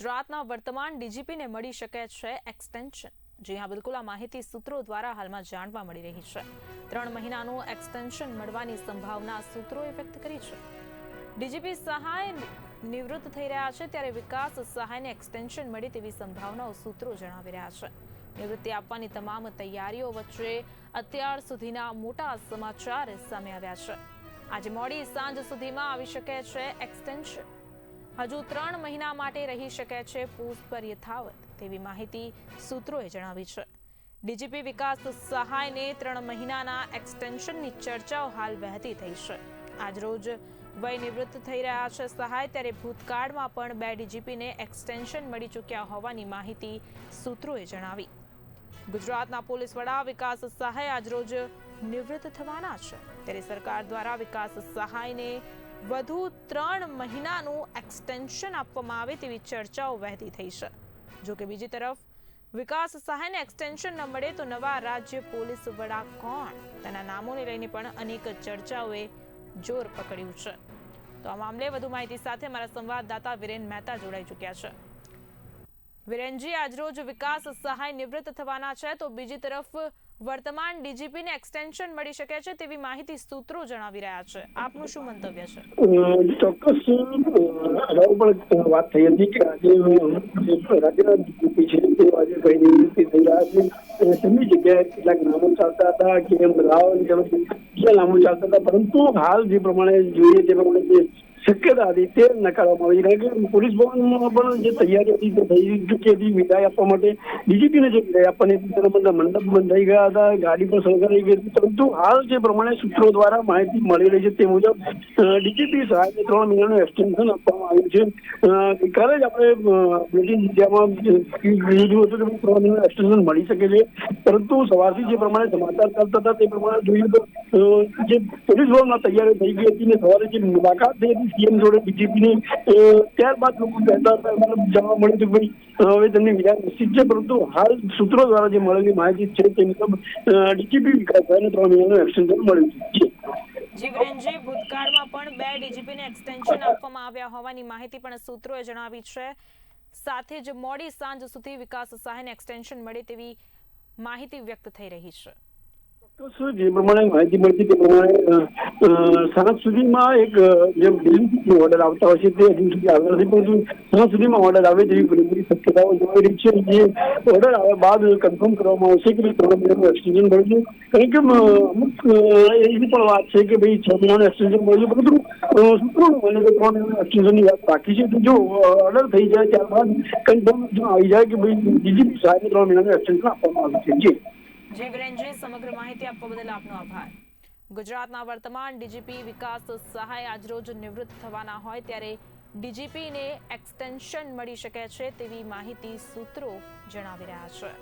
ગુજરાતના વર્તમાન ડીજીપીને મળી શકે છે એક્સટેન્શન. જી હા, બિલકુલ. આ માહિતી સૂત્રો દ્વારા હાલમાં જાણવા મળી રહી છે. ત્રણ મહિનાનું એક્સટેન્શન મળવાની સંભાવના સૂત્રોએ વ્યક્ત કરી છે. ડીજીપી સહાય નિવૃત્ત થઈ રહ્યા છે ત્યારે વિકાસ સહાયને એક્સટેન્શન મળે તેવી સંભાવનાઓ સૂત્રો જણાવી રહ્યા છે. નિવૃત્તિ આપવાની તમામ તૈયારીઓ વચ્ચે અત્યાર સુધીના મોટા સમાચાર સામે આવ્યા છે. આજે મોડી સાંજ સુધીમાં આવી શકે છે એક્સટેન્શન. હજુ ત્રણ મહિના માટે રહી શકે છે પોસ્ટ પર યથાવત, તેવી માહિતી સૂત્રોએ જણાવી છે. ડીજીપી વિકાસ સહાયને ત્રણ મહિનાના એક્સટેન્શનની ચર્ચાઓ હાલ વહેતી થઈ છે. આજરોજ વય નિવૃત્ત થઈ રહ્યા છે સહાય, ત્યારે ભૂતકાળમાં પણ બે ડીજીપીને એક્સટેન્શન મળી ચૂક્યા હોવાની માહિતી સૂત્રોએ જણાવી. ગુજરાતના પોલીસ વડા વિકાસ સહાય આજરોજ નિવૃત્ત થવાના છે. ત્યારે સરકાર દ્વારા વિકાસ સહાયને વધુ ત્રણ મહિનાનું એક્સટેન્શન આપવામાં આવે તેવી ચર્ચાઓ વહેતી થઈ છે. જોકે બીજી તરફ, વિકાસ સહાયને એક્સટેન્શન ન મળે તો નવા રાજ્ય પોલીસ વડા કોણ? તેના નામોને લઈને પણ અનેક ચર્ચાઓએ જોર પકડ્યું છે. તો આ મામલે વધુ માહિતી સાથે મારા સંવાદદાતા વિરેન મહેતા જોડાઈ ચૂક્યા છે. વિરેનજી, આજરોજ વિકાસ સહાય નિવૃત્ત થવાના છે તો બીજી તરફ વર્તમાન ડીજીપીને એક્સટેન્શન મળી શકે છે તેવી માહિતી સૂત્રો જણાવી રહ્યા છે. આપનું શું મંતવ્ય છે? ચોક્કસ અગાઉ પણ વાત થઈ હતી કે આજે રાજ્યના ડીજીપી છે તે આજે કઈ નિવૃત્તિ થઈ રહ્યા છે. તેમની જગ્યાએ કેટલાક નામો ચાલતા હતા કે એમ રાવ બીજા નામો ચાલતા હતા, પરંતુ હાલ જે પ્રમાણે જોઈએ તે પ્રમાણે શક્યતા હતી તે નકારવામાં આવી કારણ કે પોલીસ ભવનમાં પણ જે તૈયારી હતી તે થઈ ચૂકી હતી વિદાય આપવા માટે ડીજીપીને જે વિદાય આપવાની હતી તેના બધા મંડપ બંધાઈ ગયા હતા ગાડી પણ સળગાઈ ગઈ હતી પરંતુ હાલ જે પ્રમાણે સૂત્રો દ્વારા માહિતી મળી રહી છે તે મુજબ ડીજીપી સાહેબને ત્રણ મહિનાનું એક્સટેન્શન આપવામાં આવ્યું છે અ, ગઈકાલે જ આપણે બ્રિટિશ મીડિયામાં લીધું હતું કે ત્રણ મહિનાનું એક્સટેન્શન મળી શકે છે પરંતુ સવારથી જે પ્રમાણે સમાચાર ચાલતા હતા તે પ્રમાણે જોઈએ તો અ, જે પોલીસ ભવનમાં તૈયારી થઈ ગઈ હતી ને સવારે જે મુલાકાત થઈ હતી સીએમ જોડે બીજેપીની ત્યારબાદ લોકો કહેતા હતા મતલબ જાણવા મળ્યું કે ભાઈ હવે તેમની વિધાન નિશ્ચિત છે, પરંતુ હાલ સૂત્રો દ્વારા જે મળેલી માહિતી છે તે મુજબ ડીજીપી વિકાસ ત્રણ મહિનાનું એક્સટેન્શન મળ્યું છે. જી. જી ભૂતકાળમાં પણ બે ડીજીપીને એક્સટેન્શન આપવામાં આવ્યા હોવાની માહિતી પણ સૂત્રોએ જણાવી છે. સાથે જ મોડી સાંજ સુધી વિકાસ સહાયને એક્સટેન્શન મળે તેવી માહિતી વ્યક્ત થઈ રહી છે. જે પ્રમાણે માહિતી મળતી તે પ્રમાણે સાંજ સુધીમાં એક જે દિલ્હીથી ઓર્ડર આવતા હોય છે તે હજુ સુધી આવ્યો નથી પરંતુ સાંજ સુધીમાં ઓર્ડર આવે તેવી બધી શક્યતાઓ જોઈ રહી છે જે ઓર્ડર આવ્યા બાદ કન્ફર્મ કરવામાં આવશે કે ત્રણ મહિનાનું એક્સટેન્શન મળ્યું કારણ કે અમુક એવી પણ વાત છે કે ભાઈ છ મહિનાનું એક્સટેન્શન મળ્યું પરંતુ સૂત્રોનું મને તો ત્રણ મહિનાનું એક્સટેન્શનની વાત બાકી છે તો જો ઓર્ડર થઈ જાય ત્યારબાદ કન્ફર્મ આવી જાય કે ભાઈ બીજી સાહેબ ત્રણ મહિનાનું એક્સટેન્શન આપવામાં આવ્યું છે જી જી વિરેનજી, સમગ્ર માહિતી આપવા બદલ આપનો આભાર. ગુજરાતના વર્તમાન ડીજીપી વિકાસ સહાય આજરોજ નિવૃત્ત થવાના હોય ત્યારે ડીજીપીને એક્સટેન્શન મળી શકે છે તેવી માહિતી સૂત્રો જણાવી રહ્યા છે.